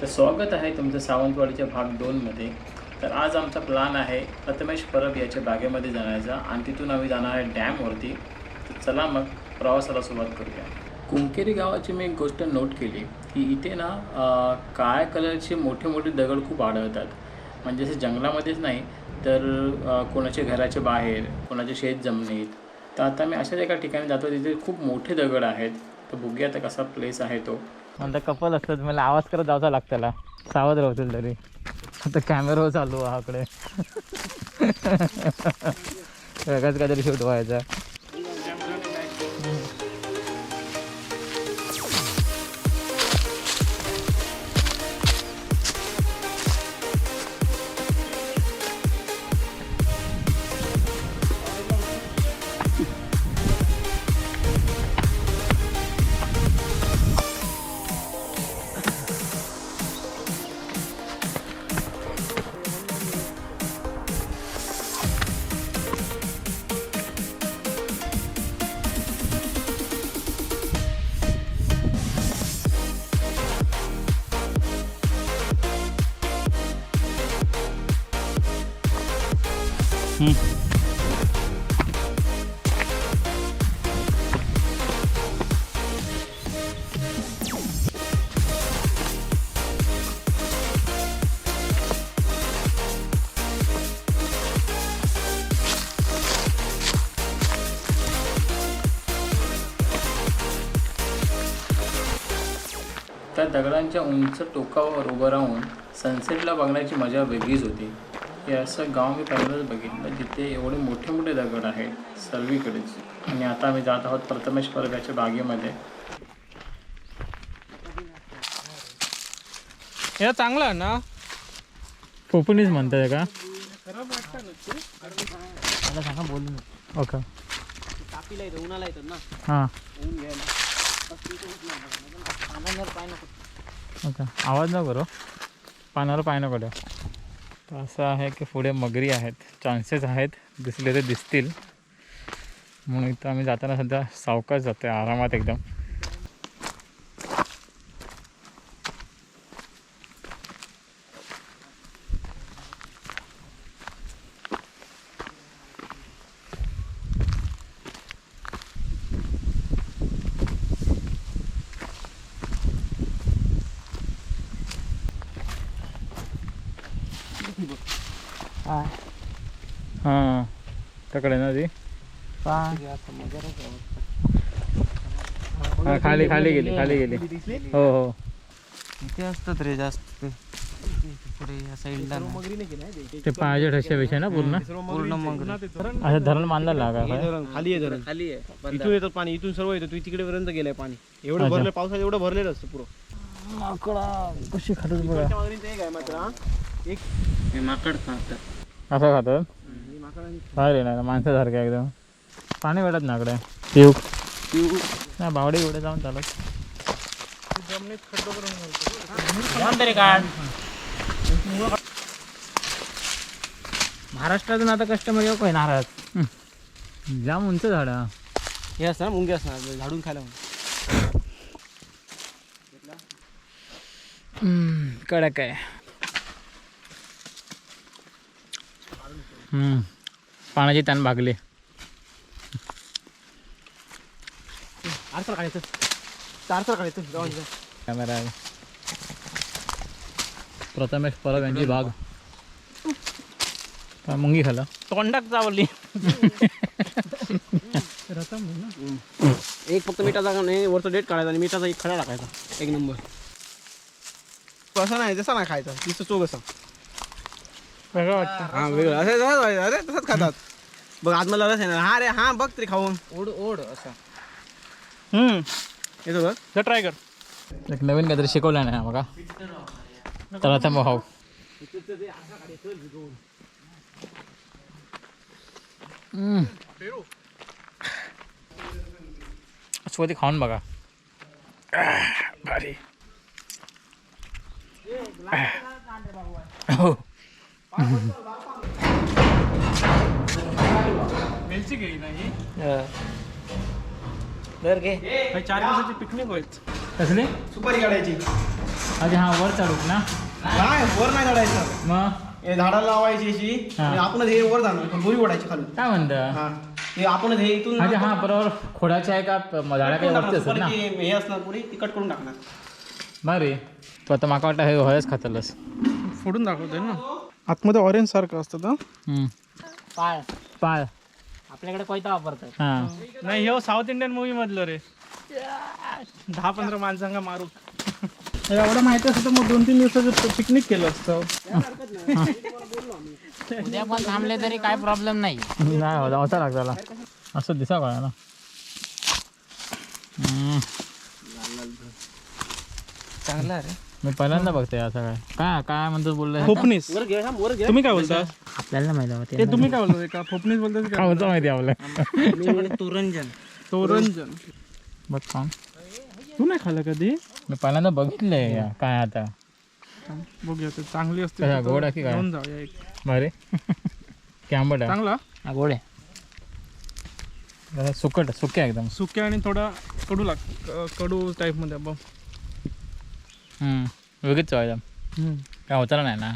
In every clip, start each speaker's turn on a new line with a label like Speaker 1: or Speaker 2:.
Speaker 1: तर स्वागत आहे तुमचं सावंतवाडीच्या भाग दोनमध्ये. तर आज आमचा प्लान आहे प्रथमेश परब याच्या बागेमध्ये जाण्याचा आणि तिथून आम्ही जाणार आहे डॅमवरती. तर चला मग प्रवासाला सुरुवात करूया. कुंकेरी गावाची मी एक गोष्ट नोट केली की इथे ना काळ्या कलरचे मोठे मोठे दगड खूप आढळतात. म्हणजे असे जंगलामध्येच नाही तर कोणाच्या घराच्या बाहेर कोणाच्या शेत जमिनीत. तर आता मी अशाच एका ठिकाणी जातो तिथे खूप मोठे दगड आहेत. तर बघूया आता कसा प्लेस आहे तो.
Speaker 2: म्हणता कपल असतात. मला आवाज करत जावचा लागतं त्याला सावध राहतील तरी. आता कॅमेरा चालू आकडे वेगळाच काहीतरी शूट व्हायचा. Hm.
Speaker 1: त्या दगडांच्या उंच टोकावर उभं राहून सनसेटला बघण्याची मजा वेगळीच होती. हे असं गाव मी पहिल्यांदाच बघितलं जिथे एवढे मोठे मोठे दगड आहेत सर्वीकडेच आणि आता आम्ही जात आहोत प्रथमेश पर्गाच्या बागेमध्ये.
Speaker 2: हे चांगलं आहे ना? कोकणीच म्हणतात का? मला सांगा बोलू ओके.
Speaker 3: तापीला येतं उन्हाला येतात ना.
Speaker 2: हां.
Speaker 3: ऊन घ्यायला. पाण्यावर पाय नको.
Speaker 2: ओके. आवाज नको करू. पानावर पाय नको द्या तर असं आहे की पुढे मगरी आहेत. चान्सेस आहेत. दिसले तर दिसतील. म्हणून इथं आम्ही जाताना सध्या सावकाश जातो आहे आरामात एकदम. हां. त्याकडे ना ती. हां खाली खाली गेली खाली गेली. हो हो
Speaker 3: इथे असतात रे जास्त. पुढे या साईडला
Speaker 2: ते पायाच्या ठशाविषयी ना पूर्ण?
Speaker 3: पूर्ण मग
Speaker 2: असं धरण बांधायला लागा
Speaker 4: खाली आहे धरण.
Speaker 3: खाली आहे
Speaker 4: इथून येतं पाणी इथून सर्व येतं. तू तिकडे पर्यंत गेलंय पाणी. एवढं
Speaker 2: अच्छा.
Speaker 4: भरलं पावसात एवढं भरलेलं असतं पुरं.
Speaker 2: माकडा. कशी खातात बघा.
Speaker 4: एक हा.
Speaker 3: माकड खातात.
Speaker 2: असं खातात? अरे नाही माणसासारखं एकदम. पाणी भेटत ना इकडे पिऊ. नाही बावडे एवढे जाऊन चालत. महाराष्ट्रातून आता कस्टमर येऊ काय नाराज? जाम उंच झाड. हा.
Speaker 4: असतं ना मुंगे असणार झाडून खायला
Speaker 2: कडक आहे. पाण्याची ताण भागली. कॅमेरा आहे. प्रथमेश परब यांची बाग काय मुंगी खाला. तोंडाक चावली.
Speaker 4: एक फक्त मिठाचा नाही वरचा डेट काढायचा आणि मिठाचा एक खडा टाकायचा. एक नंबर. तसा नाही तसा नाही खायचा. नुसतं चोग असा.
Speaker 2: वेगळं वाटतं.
Speaker 4: हा वेगळं. असं तसंच व्हायचं. अरे तसंच खातात. बघ आज मला रस आहे ना हा रे हा बघ तरी खाऊन.
Speaker 3: ओढ ओढ असा.
Speaker 4: येतो बघ.
Speaker 2: ट्राय कर. एक नवीन काहीतरी शिकवलं नाही बघा. तर आता मग हो. हम्म. स्वतः खाऊन बघा. आह, भारी. आह. हो.
Speaker 3: दर घे
Speaker 4: चार दिवसाची पिकनिक
Speaker 2: कसली?
Speaker 4: सुपारी काढायची
Speaker 2: अरे हा वर चढूक ना?
Speaker 5: काय? वर नाही चढायचं
Speaker 2: मग?
Speaker 5: हे झाडाला लावायची अशी.
Speaker 2: हा.
Speaker 5: आणि आपण हे वर जाणार दोरी ओढायची खालून
Speaker 2: काय म्हणतं?
Speaker 5: हा. हे आपण हे इथून
Speaker 2: हा बरोबर. खोडाचे आहे का झाडा काही वरती असत ना
Speaker 5: सुपारीची हे असणार पुढे ती कट करून टाकणार.
Speaker 2: बरे तू आता माका वाटतं हे हयच खातलस.
Speaker 5: फोडून दाखवतोय ना. आतमध्ये ऑरेंज सारखं असतं तर
Speaker 6: पाळ.
Speaker 2: पाळ.
Speaker 6: आपल्याकडे कोयता वापरतात
Speaker 2: हा.
Speaker 5: नाही हे साऊथ इंडियन मूवी मधलं रे. दहा पंधरा माणसांना मारू. एवढं माहिती असतं तर मग दोन तीन दिवसाचं पिकनिक केलं असतं.
Speaker 6: उद्या पण थांबले तरी काय प्रॉब्लेम नाही.
Speaker 2: नाही हो लागताला असं दिसा कळा ना
Speaker 6: चांगला रे.
Speaker 2: मी पहिल्यांदा बघते असं काय काय काय म्हणतो बोललं?
Speaker 5: फोपनीस. तुम्ही काय बोलता?
Speaker 6: आपल्याला माहिती होते
Speaker 5: ते तुम्ही काय बोलता? का फोपनीस बोलता
Speaker 2: काय म्हणतो माहिती आपलं
Speaker 6: आमच्याकडे तुरंजन
Speaker 5: तोरंजन
Speaker 2: बघ काम
Speaker 5: तू नाही खाल्लं कधी?
Speaker 2: मी पहिल्यांदा बघितलंय या, काय आता.
Speaker 5: बघूया ते चांगली असते
Speaker 2: गोड आहे की काय?
Speaker 5: जाऊया एक.
Speaker 2: बरे की आंबट आहे
Speaker 5: चांगला
Speaker 6: गोळे
Speaker 2: जरा सुकट सुक्या एकदम.
Speaker 5: सुक्या आणि थोडा कडू लाग कडू टाईपमध्ये आपण
Speaker 2: हम्म, वेगळीच चव एकदम काय होतं नाही ना.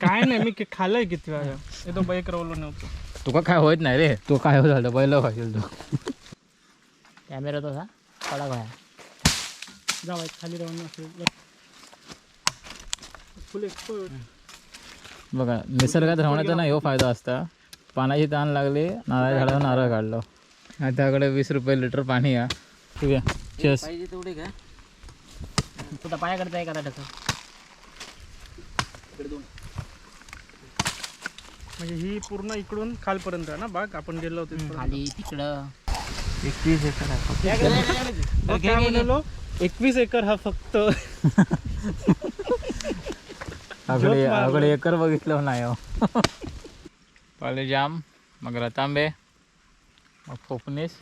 Speaker 5: काय नाही मी के- खाल्लंय किती वेळा. हे तो बाईक रवलो नव्हतं
Speaker 2: तुका काय होत नाही रे. तू काय होत झालं पहिलं खाशील तू.
Speaker 6: कॅमेरा तसा कडा काय
Speaker 5: जाऊ एक खाली राहून असेल फुल
Speaker 2: बघा निसर्गात राहण्याचा ना ह्यो फायदा असता. पाण्याची ताण लागली नारळ झाडावर नारळ काढलो. त्याकडे वीस रुपये लिटर पाणी या. ठीक आहे. चेस
Speaker 6: पाहिजे तेवढे का? तुझा पायाकडचा आहे का टक
Speaker 5: म्हणजे ही पूर्ण इकडून खालपर्यंत आहे ना बाग? आपण गेलो होतो तिथपर्यंत.
Speaker 6: खाली तिकडं. एकवीस एकर
Speaker 5: मग काय म्हणालो? एकवीस एकर हा फक्त.
Speaker 2: आकडे आकडे एकर बघितलं नाही हो. पाले जाम मग रतांबे मग फोपनीस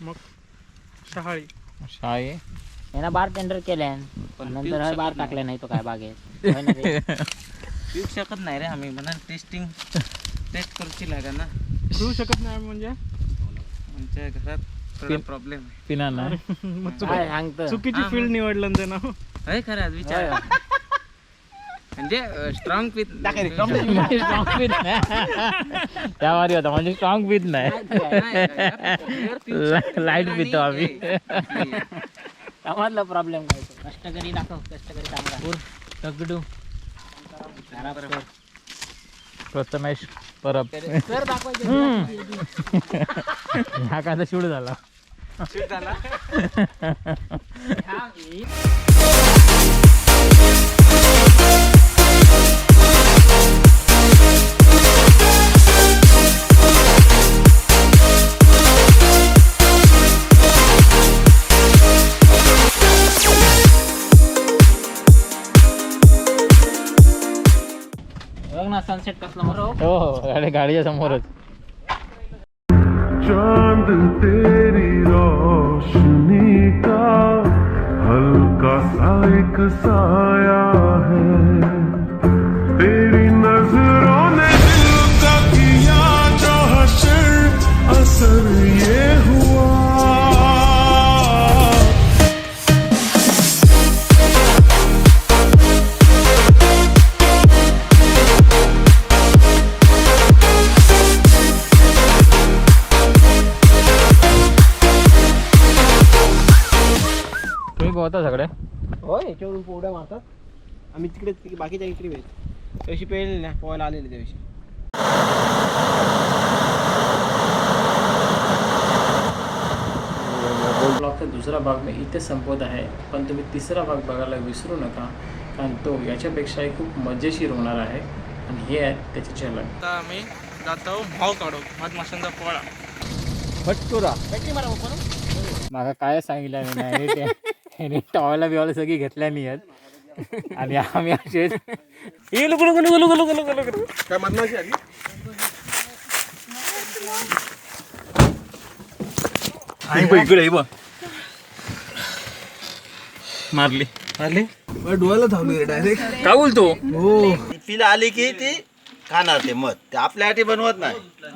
Speaker 5: मग शहाळी.
Speaker 2: शाई
Speaker 6: यानं बार टेंडर केल्या नंतर हा बार टाकल्या नाही तो काय बागेत. होय ना रे?
Speaker 3: पिऊ शकत नाही रे आम्ही. म्हणा टेस्टिंग टेस्ट करूची लागा ना.
Speaker 5: करू शकत नाही म्हणजे?
Speaker 3: आमच्या घरात प्रॉब्लेम
Speaker 2: पिना नाही
Speaker 5: मग चुक-
Speaker 6: काय सांगतं
Speaker 5: चुकीची फील्ड निवडलं ते ना
Speaker 3: आहे खरं आज विचार. म्हणजे स्ट्रॉंग पित
Speaker 2: स्ट्रॉंग पीत नाही त्या वारी होता म्हणजे स्ट्रॉंग पीत नाही. लाइट पितो आम्ही.
Speaker 6: समाजला प्रॉब्लेम काय तो. कष्टकरी दाखव कष्टकरी चांगला
Speaker 2: दगडू.
Speaker 6: कर.
Speaker 2: प्रथमेश परब.
Speaker 6: कर दाखवायचे.
Speaker 2: ह्या काय शूट झाला.
Speaker 6: कसला
Speaker 2: हो हो गाडीच्या समोरच
Speaker 7: चाँद तेरी रोशनी का हल्का सा एक साया है। तेरी नज़रों ने दिल का किया जो हशर असर
Speaker 2: तुम्ही पोहता सगळे.
Speaker 5: होय याच्यावरून पोवड्या मारतात. आम्ही तिकडे बाकीच्या इकडे वेळ त्याशी पेळले ना पोहायला आलेले त्याविषयी.
Speaker 1: ब्लॉगचा दुसरा भाग मी इथे संपवत आहे. पण तुम्ही तिसरा भाग बघायला विसरू नका कारण तो याच्यापेक्षाही खूप मजेशीर होणार आहे. आणि हे आहे त्याची झलक
Speaker 5: आता आम्ही जातो भाव काढू मधमाशांचा पोळा.
Speaker 2: भटकुरा. माका काय सांगितलं मी नाही ह्याने टॉयला बिवाला सगळी घेतल्या नाही आहेत आणि आम्ही असेच ए, लुकु, लुकु, लुकु, लुकु, लुकु, लुकु, लुकु.
Speaker 5: काय
Speaker 3: मारली. मारली?
Speaker 5: डोळ्याला धावली डायरेक्ट
Speaker 3: काय बोलतो?
Speaker 5: हो.
Speaker 8: तिला आली की ती खाणार ते मध. ते आपल्यासाठी बनवत नाही.